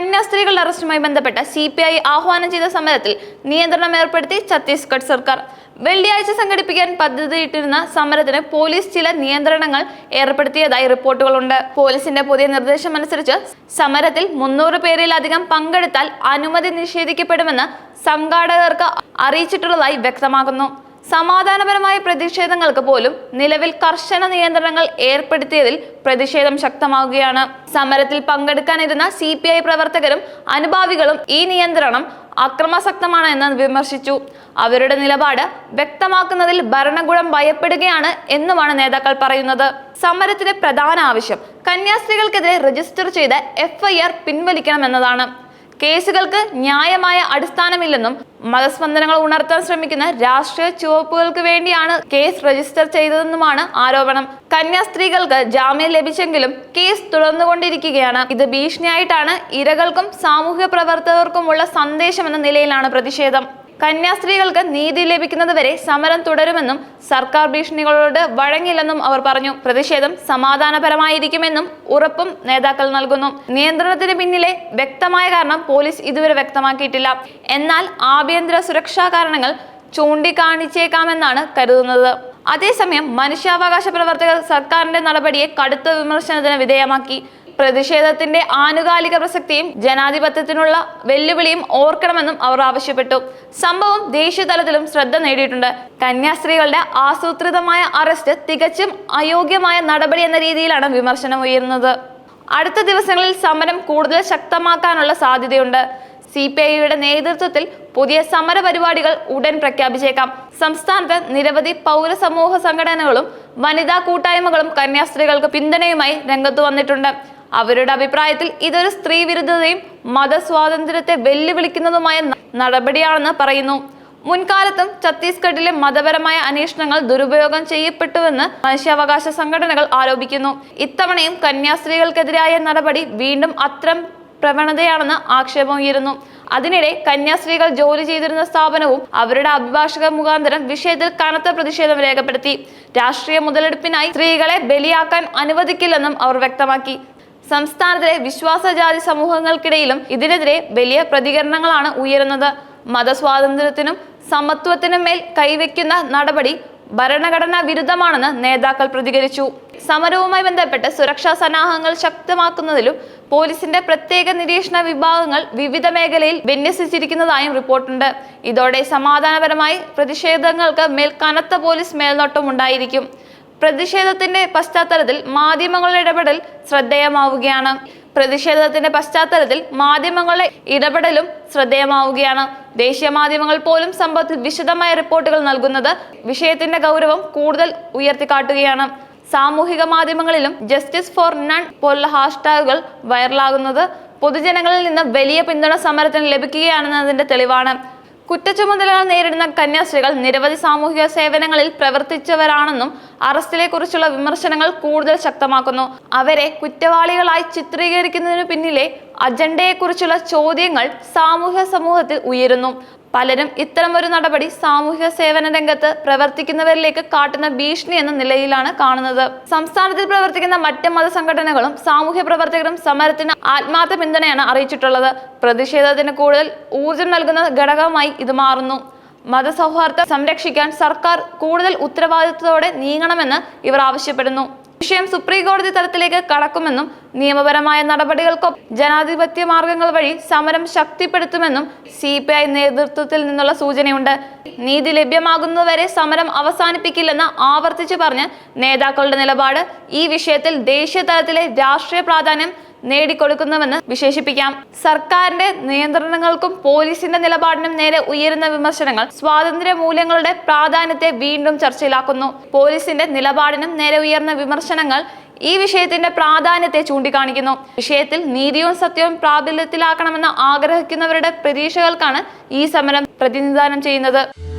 കന്യാസ്ത്രീകളുടെ അറസ്റ്റുമായി ബന്ധപ്പെട്ട C P I ആഹ്വാനം ചെയ്ത സമരത്തിൽ നിയന്ത്രണം ഏർപ്പെടുത്തി ഛത്തീസ്ഗഡ് സർക്കാർ. വെള്ളിയാഴ്ച സംഘടിപ്പിക്കാൻ പദ്ധതിയിട്ടിരുന്ന സമരത്തിന് പോലീസ് ചില നിയന്ത്രണങ്ങൾ ഏർപ്പെടുത്തിയതായി റിപ്പോർട്ടുകളുണ്ട്. പോലീസിന്റെ പുതിയ നിർദ്ദേശം അനുസരിച്ച് സമരത്തിൽ മുന്നൂറ് പേരിലധികം പങ്കെടുത്താൽ അനുമതി നിഷേധിക്കപ്പെടുമെന്ന് സംഘാടകർക്ക് അറിയിച്ചിട്ടുള്ളതായി വ്യക്തമാക്കുന്നു. സമാധാനപരമായ പ്രതിഷേധങ്ങൾക്ക് പോലും നിലവിൽ കർശന നിയന്ത്രണങ്ങൾ ഏർപ്പെടുത്തിയതിൽ പ്രതിഷേധം ശക്തമാവുകയാണ്. സമരത്തിൽ പങ്കെടുക്കാനിരുന്ന സി പി ഐ പ്രവർത്തകരും അനുഭാവികളും ഈ നിയന്ത്രണം അക്രമാസക്തമാണ് എന്ന് വിമർശിച്ചു. അവരുടെ നിലപാട് വ്യക്തമാക്കുന്നതിൽ ഭരണകൂടം ഭയപ്പെടുകയാണ് എന്നുമാണ് നേതാക്കൾ പറയുന്നത്. സമരത്തിന്റെ പ്രധാന ആവശ്യം കന്യാസ്ത്രീകൾക്കെതിരെ രജിസ്റ്റർ ചെയ്ത എഫ്ഐആർ പിൻവലിക്കണമെന്നതാണ്. കേസുകൾക്ക് ന്യായമായ അടിസ്ഥാനമില്ലെന്നും മതസ്പന്ദനങ്ങൾ ഉണർത്താൻ ശ്രമിക്കുന്ന രാഷ്ട്രീയ ചുവപ്പുകൾക്ക് വേണ്ടിയാണ് കേസ് രജിസ്റ്റർ ചെയ്തതെന്നുമാണ് ആരോപണം. കന്യാസ്ത്രീകൾക്ക് ജാമ്യം ലഭിച്ചെങ്കിലും കേസ് തുടർന്നുകൊണ്ടിരിക്കുകയാണ്. ഇത് ഭീഷണിയായിട്ടാണ് ഇരകൾക്കും സാമൂഹ്യ പ്രവർത്തകർക്കുമുള്ള സന്ദേശമെന്ന നിലയിലാണ് പ്രതിഷേധം. കന്യാസ്ത്രീകൾക്ക് നീതി ലഭിക്കുന്നതുവരെ സമരം തുടരുമെന്നും സർക്കാർ ഭീഷണികളോട് വഴങ്ങില്ലെന്നും അവർ പറഞ്ഞു. പ്രതിഷേധം സമാധാനപരമായിരിക്കുമെന്നും ഉറപ്പും നേതാക്കൾ നൽകുന്നു. നിയന്ത്രണത്തിന് പിന്നിലെ വ്യക്തമായ കാരണം പോലീസ് ഇതുവരെ വ്യക്തമാക്കിയിട്ടില്ല. എന്നാൽ ആഭ്യന്തര സുരക്ഷാ കാരണങ്ങൾ ചൂണ്ടിക്കാണിച്ചേക്കാമെന്നാണ് കരുതുന്നത്. അതേസമയം മനുഷ്യാവകാശ പ്രവർത്തകർ സർക്കാരിന്റെ നടപടിയെ കടുത്ത വിമർശനത്തിന് വിധേയമാക്കി. പ്രതിഷേധത്തിന്റെ ആനുകാലിക പ്രസക്തിയും ജനാധിപത്യത്തിനുള്ള വെല്ലുവിളിയും ഓർക്കണമെന്നും അവർ ആവശ്യപ്പെട്ടു. സംഭവം ദേശീയതലത്തിലും ശ്രദ്ധ നേടിയിട്ടുണ്ട്. കന്യാസ്ത്രീകളുടെ ആസൂത്രിതമായ അറസ്റ്റ് തികച്ചും അയോഗ്യമായ നടപടി എന്ന രീതിയിലാണ് വിമർശനം ഉയരുന്നത്. അടുത്ത ദിവസങ്ങളിൽ സമരം കൂടുതൽ ശക്തമാക്കാനുള്ള സാധ്യതയുണ്ട്. സി പി ഐയുടെ നേതൃത്വത്തിൽ പുതിയ സമര പരിപാടികൾ ഉടൻ പ്രഖ്യാപിച്ചേക്കാം. സംസ്ഥാനത്ത് നിരവധി പൗരസമൂഹ സംഘടനകളും വനിതാ കൂട്ടായ്മകളും കന്യാസ്ത്രീകൾക്ക് പിന്തുണയുമായി രംഗത്ത് വന്നിട്ടുണ്ട്. അവരുടെ അഭിപ്രായത്തിൽ ഇതൊരു സ്ത്രീ വിരുദ്ധതയും മതസ്വാതന്ത്ര്യത്തെ വെല്ലുവിളിക്കുന്നതുമായ നടപടിയാണെന്ന് പറയുന്നു. മുൻകാലത്തും ഛത്തീസ്ഗഡിലെ മതപരമായ അന്വേഷണങ്ങൾ ദുരുപയോഗം ചെയ്യപ്പെട്ടുവെന്ന് മനുഷ്യാവകാശ സംഘടനകൾ ആരോപിക്കുന്നു. ഇത്തവണയും കന്യാസ്ത്രീകൾക്കെതിരായ നടപടി വീണ്ടും അത്തരം പ്രവണതയാണെന്ന് ആക്ഷേപം ഉയരുന്നു. അതിനിടെ കന്യാസ്ത്രീകൾ ജോലി ചെയ്തിരുന്ന സ്ഥാപനവും അവരുടെ അഭിഭാഷക മുഖാന്തരം വിഷയത്തിൽ കനത്ത പ്രതിഷേധം രേഖപ്പെടുത്തി. രാഷ്ട്രീയ മുതലെടുപ്പിനായി സ്ത്രീകളെ ബലിയാക്കാൻ അനുവദിക്കില്ലെന്നും അവർ വ്യക്തമാക്കി. സംസ്ഥാനത്തിലെ വിശ്വാസജാതി സമൂഹങ്ങൾക്കിടയിലും ഇതിനെതിരെ വലിയ പ്രതികരണങ്ങളാണ് ഉയരുന്നത്. മതസ്വാതന്ത്ര്യത്തിനും സമത്വത്തിനും മേൽ കൈവയ്ക്കുന്ന നടപടി ഭരണഘടനാ വിരുദ്ധമാണെന്ന് നേതാക്കൾ പ്രതികരിച്ചു. സമരവുമായി ബന്ധപ്പെട്ട് സുരക്ഷാ സന്നാഹങ്ങൾ ശക്തമാക്കുന്നതിലും പോലീസിന്റെ പ്രത്യേക നിരീക്ഷണ വിഭാഗങ്ങൾ വിവിധ മേഖലയിൽ വിന്യസിച്ചിരിക്കുന്നതായും റിപ്പോർട്ടുണ്ട്. ഇതോടെ സമാധാനപരമായി പ്രതിഷേധങ്ങൾക്ക് മേൽ കനത്ത പോലീസ് മേൽനോട്ടം ഉണ്ടായിരിക്കും പ്രതിഷേധത്തിന്റെ പശ്ചാത്തലത്തിൽ മാധ്യമങ്ങളുടെ ഇടപെടൽ ശ്രദ്ധേയമാവുകയാണ്. പ്രതിഷേധത്തിന്റെ പശ്ചാത്തലത്തിൽ മാധ്യമങ്ങളുടെ ഇടപെടലും ശ്രദ്ധേയമാവുകയാണ്. ദേശീയ മാധ്യമങ്ങൾ പോലും സംഭവത്തിൽ വിശദമായ റിപ്പോർട്ടുകൾ നൽകുന്നത് വിഷയത്തിന്റെ ഗൗരവം കൂടുതൽ ഉയർത്തിക്കാട്ടുകയാണ്. സാമൂഹിക മാധ്യമങ്ങളിലും ജസ്റ്റിസ് ഫോർ നൺ പോലുള്ള ഹാഷ്ടാഗുകൾ വൈറലാകുന്നത് പൊതുജനങ്ങളിൽ നിന്ന് വലിയ പിന്തുണ സമരത്തിന് ലഭിക്കുകയാണെന്നതിന്റെ തെളിവാണ്. കുറ്റച്ചുമതലകൾ നേരിടുന്ന കന്യാസ്ത്രീകൾ നിരവധി സാമൂഹിക സേവനങ്ങളിൽ പ്രവർത്തിച്ചവരാണെന്നും അറസ്റ്റിലെ കുറിച്ചുള്ള വിമർശനങ്ങൾ കൂടുതൽ ശക്തമാക്കുന്നു. അവരെ കുറ്റവാളികളായി ചിത്രീകരിക്കുന്നതിനു പിന്നിലെ അജണ്ടയെക്കുറിച്ചുള്ള ചോദ്യങ്ങൾ സാമൂഹ്യ സമൂഹത്തിൽ ഉയരുന്നു. പലരും ഇത്തരമൊരു നടപടി സാമൂഹിക സേവന രംഗത്ത് പ്രവർത്തിക്കുന്നവരിലേക്ക് കാട്ടുന്ന ഭീഷണി എന്ന നിലയിലാണ് കാണുന്നത്. സംസ്ഥാനത്തിൽ പ്രവർത്തിക്കുന്ന മറ്റ് മതസംഘടനകളും സാമൂഹ്യ പ്രവർത്തകരും സമരത്തിന് ആത്മാർത്ഥ പിന്തുണയാണ് അറിയിച്ചിട്ടുള്ളത്. പ്രതിഷേധത്തിന് കൂടുതൽ ഊർജം നൽകുന്ന ഘടകമായി ഇത് മാറുന്നു. മതസൗഹാർദ്ദം സംരക്ഷിക്കാൻ സർക്കാർ കൂടുതൽ ഉത്തരവാദിത്തത്തോടെ നീങ്ങണമെന്ന് ഇവർ ആവശ്യപ്പെടുന്നു. വിഷയം സുപ്രീം കോടതി തലത്തിലേക്ക് കടക്കുമെന്നും നിയമപരമായ നടപടികൾക്കൊപ്പം ജനാധിപത്യ മാർഗങ്ങൾ വഴി സമരം ശക്തിപ്പെടുത്തുമെന്നും സി പി ഐ നേതൃത്വത്തിൽ നിന്നുള്ള സൂചനയുണ്ട്. നീതി ലഭ്യമാകുന്നതുവരെ സമരം അവസാനിപ്പിക്കില്ലെന്ന് ആവർത്തിച്ചു പറഞ്ഞ് നേതാക്കളുടെ നിലപാട്. ഈ വിഷയത്തിൽ ദേശീയ തലത്തിലെ രാഷ്ട്രീയ പ്രാധാന്യം നേടിക്കൊടുക്കുന്നുവെന്ന് വിശേഷിപ്പിക്കാം. സർക്കാരിന്റെ നിയന്ത്രണങ്ങൾക്കും പോലീസിന്റെ നിലപാടിനും നേരെ ഉയരുന്ന വിമർശനങ്ങൾ സ്വാതന്ത്ര്യ മൂല്യങ്ങളുടെ പ്രാധാന്യത്തെ വീണ്ടും ചർച്ചയിലാക്കുന്നു. പോലീസിന്റെ നിലപാടിനും നേരെ ഉയർന്ന വിമർശനങ്ങൾ ഈ വിഷയത്തിന്റെ പ്രാധാന്യത്തെ ചൂണ്ടിക്കാണിക്കുന്നു. വിഷയത്തിൽ നീതിയും സത്യവും പ്രാബല്യത്തിലാക്കണമെന്ന് ആഗ്രഹിക്കുന്നവരുടെ പ്രതീക്ഷകൾക്കാണ് ഈ സമരം പ്രതിനിധാനം ചെയ്യുന്നത്.